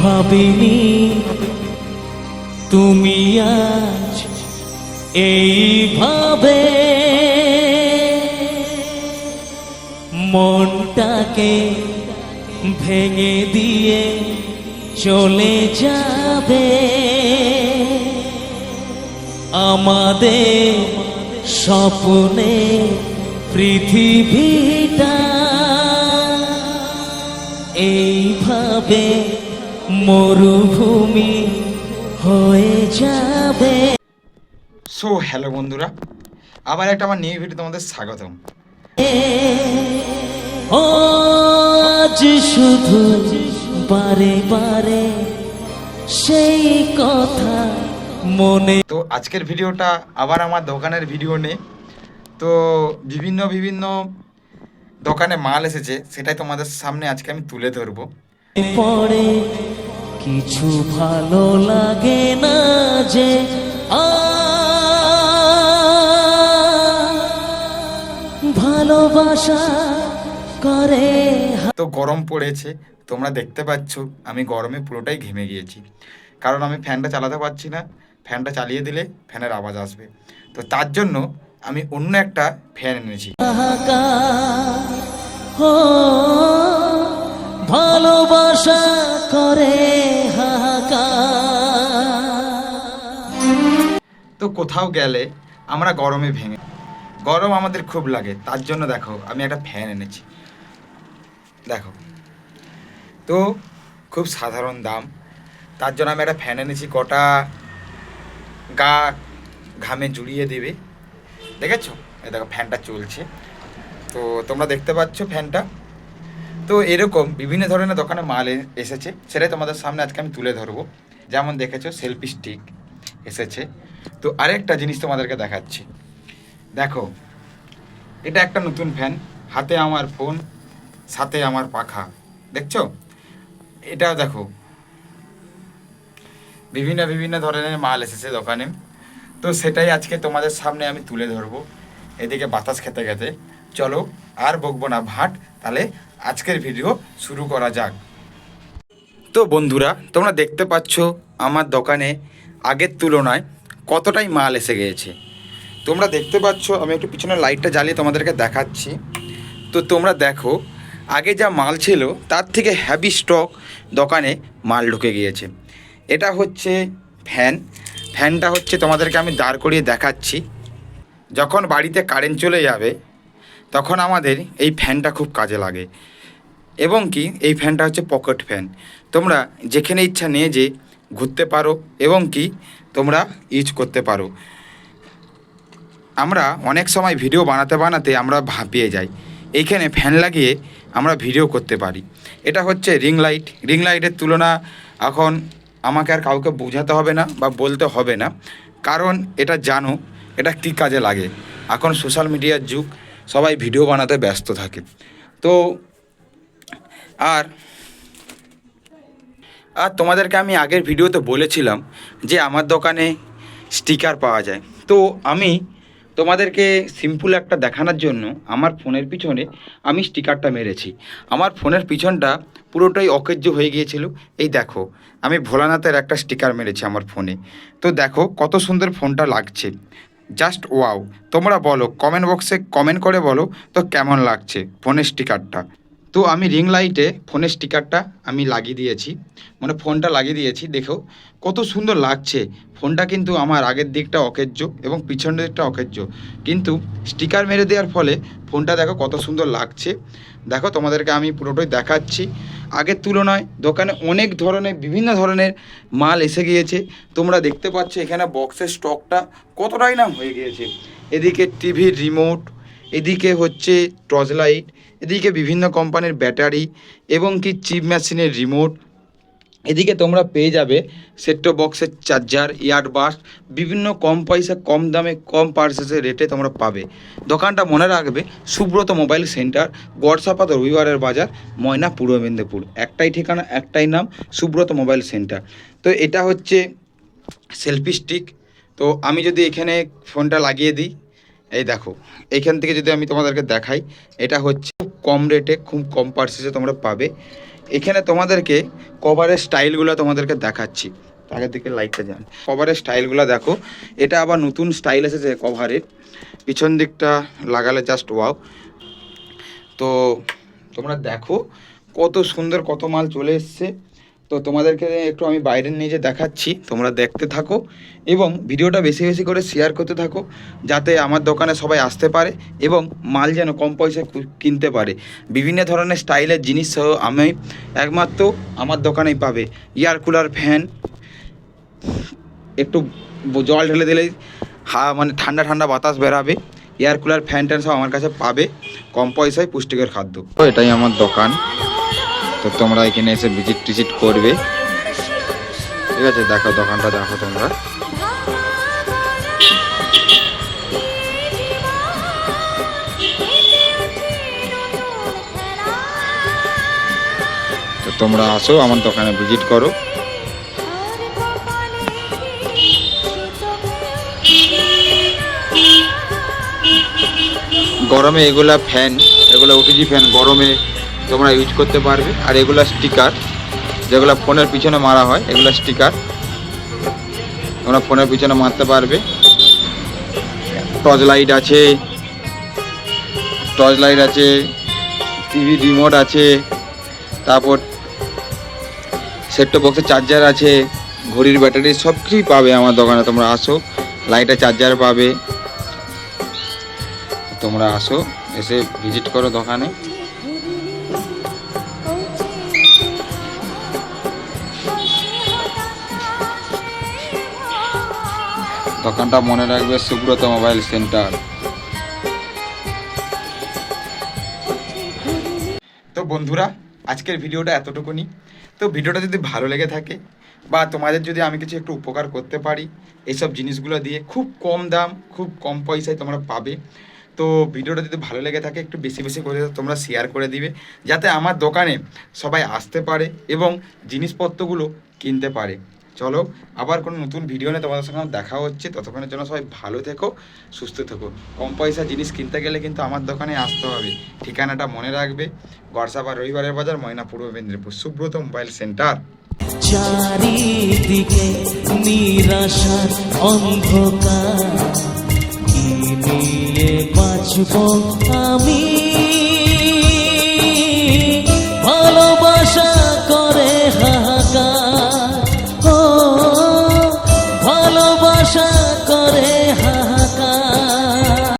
ভাবিনি। তুমি আজ এইভাবে মনটাকে ভেঙে দিয়ে চলে যাবে। আমাদের স্বপ্নে পৃথিবীটা এইভাবে মরুভূমি হয়ে যাবে। সো হ্যালো বন্ধুরা। আবার একটা আমার নিউ ভিডিও তোমাদের স্বাগতম। আজ শুধু বারে বারে সেই কথা মনে তো আজকের ভিডিওটা আবার আমার দোকানের ভিডিও নেই তো বিভিন্ন বিভিন্ন দোকানে মাল এসেছে সেটাই তোমাদের সামনে আজকে আমি তুলে ধরবো। পড়ে কিছু ভালো লাগে না যে ভালোবাসা করে তো গরম পড়েছে তোমরা দেখতে পাচ্ছ আমি গরমে পুরোটাই ঘেমে গিয়েছি। কারণ আমি ফ্যানটা চালাতে পারছি না ফ্যানটা চালিয়ে দিলে ফ্যানের আওয়াজ আসবে। তো তার জন্য আমি অন্য একটা ফ্যান এনেছি। ভালোবাসা করে তো কোথাও গেলে আমরা গরমে ভেঙে, গরম আমাদের খুব লাগে, তার জন্য দেখো, আমি একটা ফ্যান এনেছি। দেখো, তো খুব সাধারণ দাম, তার জন্য আমি একটা ফ্যান এনেছি, কটা গা ঘামে জুড়িয়ে দেবে। দেখেছ? দেখো ফ্যানটা চলছে। তো তোমরা দেখতে পাচ্ছ ফ্যানটা তো এরকম বিভিন্ন ধরনের দোকানে মাল এসেছে। সেটাই তোমাদের সামনে আজকে আমি তুলে ধরবো। যেমন দেখেছ সেলফি স্টিক এসেছে। তো আরেকটা জিনিস তোমাদেরকে দেখাচ্ছি। দেখো, এটা একটা নতুন ফ্যান হাতে আমার ফোন সাথে আমার পাখা। দেখছ? এটা দেখো, বিভিন্ন বিভিন্ন ধরনের মাল এসেছে দোকানে। তো সেটাই আজকে তোমাদের সামনে আমি তুলে ধরবো। এদিকে বাতাস খেতে খেতে। চলো, আর বকবো না, ভাট। তাহলে আজকের ভিডিও শুরু করা যাক। তো বন্ধুরা, তোমরা দেখতে পাচ্ছ আমার দোকানে আগের তুলনায় কতটাই মাল এসে গিয়েছে। তোমরা দেখতে পাচ্ছ, আমি একটু পিছনে লাইটটা জ্বালিয়ে তোমাদেরকে দেখাচ্ছি। তো তোমরা দেখো, আগে যা মাল ছিল, তার থেকে হ্যাভি স্টক দোকানে মাল ঢুকে গিয়েছে। এটা হচ্ছে ফ্যান ফ্যানটা হচ্ছে তোমাদেরকে আমি দাঁড় করিয়ে দেখাচ্ছি। যখন বাড়িতে কারেন্ট চলে যাবে, তখন আমাদের এই ফ্যানটা খুব কাজে লাগে। এবং কি এই ফ্যানটা হচ্ছে পকেট ফ্যান। তোমরা যেখানে ইচ্ছা নিয়ে যে ঘুরতে পারো এবং কি তোমরা ইউজ করতে পারো। আমরা অনেক সময় ভিডিও বানাতে বানাতে আমরা ভাপিয়ে যাই। এইখানে ফ্যান লাগিয়ে আমরা ভিডিও করতে পারি। এটা হচ্ছে রিং লাইট। রিং লাইটের তুলনা এখন আমাকে আর কাউকে বোঝাতে হবে না বা বলতে হবে না। কারণ এটা জানো, এটা কী কাজে লাগে? এখন সোশ্যাল মিডিয়ার যুগ, সবাই ভিডিও বানাতে ব্যস্ত থাকে। তো আর আর তোমাদেরকে আমি আগের ভিডিওতে বলেছিলাম যে আমার দোকানে স্টিকার পাওয়া যায়। তো আমি তোমাদেরকে সিম্পল একটা দেখানোর জন্য আমার ফোনের পিছনে আমি স্টিকারটা মেরেছি। আমার ফোনের পিছনটা পুরোটাই অকেজ্য হয়ে গিয়েছিল। এই দেখো, আমি ভোলানাথের একটা স্টিকার মেরেছি আমার ফোনে। তো দেখো কত সুন্দর ফোনটা লাগছে। Just wow. তোমরা বলো কমেন্ট বক্সে কমেন্ট করে বলো তো কেমন লাগছে ফোনের স্টিকারটা। তো আমি রিং লাইটে ফোনের স্টিকারটা আমি লাগিয়ে দিয়েছি। মানে ফোনটা লাগিয়ে দিয়েছি, দেখো। কত সুন্দর লাগছে। ফোনটা কিন্তু আমার আগের দিকটা অকেজ্য এবং পিছনের দিকটা অকেজ্য। কিন্তু স্টিকার মেরে দেওয়ার ফলে ফোনটা দেখো কত সুন্দর লাগছে। দেখো তোমাদেরকে আমি পুরোটাই দেখাচ্ছি। আগের তুলনায় দোকানে অনেক ধরনের, বিভিন্ন ধরনের মাল এসে গিয়েছে। তোমরা দেখতে পাচ্ছ এখানে বক্সের স্টকটা কতটাই না হয়ে গিয়েছে। এদিকে টিভির রিমোট, এদিকে হচ্ছে টর্চ লাইট এদিকে বিভিন্ন কোম্পানির ব্যাটারি এবং কি চিপ মেশিনের রিমোট। এদিকে তোমরা পেয়ে যাবে সেট্টো বক্সের চার্জার ইয়ারবাস বিভিন্ন কম পয়সা, কম দামে, কম পার্সেসের রেটে তোমরা পাবে। দোকানটা মনে রাখবে, সুব্রত মোবাইল সেন্টার, গড়সাপাত রবিবারের বাজার, ময়না, পূর্ব মেদিনীপুর। একটাই ঠিকানা, একটাই নাম, সুব্রত মোবাইল সেন্টার। তো এটা হচ্ছে সেলফি স্টিক তো আমি যদি এখানে ফোনটা লাগিয়ে দিই, এই দেখো, এখান থেকে যদি আমি তোমাদেরকে দেখাই, এটা হচ্ছে কম রেটে খুব কম পার্সেসে তোমরা পাবে। এখানে তোমাদেরকে কভারের স্টাইলগুলো তোমাদেরকে দেখাচ্ছি। আগের দিকে লাইটটা যান কভারের স্টাইলগুলো দেখো। এটা আবার নতুন স্টাইল এসেছে কভারের পিছন দিকটা লাগালে জাস্ট ওয়াও তো তোমরা দেখো কত সুন্দর কত মাল চলে এসছে। তো তোমাদেরকে একটু আমি বাইরে নিয়ে যে দেখাচ্ছি, তোমরা দেখতে থাকো এবং ভিডিওটা বেশি বেশি করে শেয়ার করতে থাকো যাতে আমার দোকানে সবাই আসতে পারে এবং মাল যেন কম পয়সায় কিনতে পারে। বিভিন্ন ধরনের স্টাইলের জিনিস সহ আমি একমাত্র আমার দোকানেই পাবে। এয়ার কুলার ফ্যান একটু জল ঢেলে দিলেই হা মানে ঠান্ডা ঠান্ডা বাতাস বেরাবে। এয়ার কুলার ফ্যান ট্যান সব আমার কাছে পাবে কম পয়সায় পুষ্টিকর খাদ্য। এটাই আমার দোকান। তো তোমরা এখানে এসে ভিজিট টিজিট করবে। ঠিক আছে দেখো দোকানটা দেখো তোমরা। তো তোমরা আসো, আমার দোকানে ভিজিট করো। গরমে এগুলা ফ্যান এগুলো ওটিজি ফ্যান গরমে তোমরা ইউজ করতে পারবে। আর এগুলা স্টিকার যেগুলো ফোনের পিছনে মারা হয়, এগুলো স্টিকার তোমরা ফোনের পিছনে মারতে পারবে। টর্চ লাইট আছে টর্চ লাইট আছে টিভি রিমোট আছে, তারপর সেটটো বক্সের চার্জার আছে, ঘড়ির ব্যাটারি সব কিছুই পাবে আমার দোকানে। তোমরা আসো লাইটের চার্জার পাবে। তোমরা আসো, এসে ভিজিট করো দোকানে। দোকানটা মনে রাখবে সুব্রত মোবাইল সেন্টার। তো বন্ধুরা, আজকের ভিডিওটা এতটুকুনি। তো ভিডিওটা যদি ভালো লেগে থাকে বা তোমাদের যদি আমি কিছু একটু উপকার করতে পারি এইসব জিনিসগুলো দিয়ে খুব কম দাম, খুব কম পয়সায় তোমরা পাবে। তো ভিডিওটা যদি ভালো লেগে থাকে, একটু বেশি বেশি করে তোমরা শেয়ার করে দিবে, যাতে আমার দোকানে সবাই আসতে পারে এবং জিনিসপত্রগুলো কিনতে পারে। চলো, আবার কোনো নতুন ভিডিও নিয়ে তোমাদের সঙ্গে দেখা হচ্ছে। ততক্ষণের জন্য সবাই ভালো থেকো, সুস্থ থেকো। কম পয়সা জিনিস কিনতে গেলে কিন্তু আমার দোকানে আসতে হবে। ঠিকানাটা মনে রাখবে। গড়সাবা রবিবারের বাজার ময়না পূর্ব মেদিনীপুর। Subrata mobile centre. চারিদিকে নিরাশার অন্ধকার। কি নিয়ে বাঁচব আমি?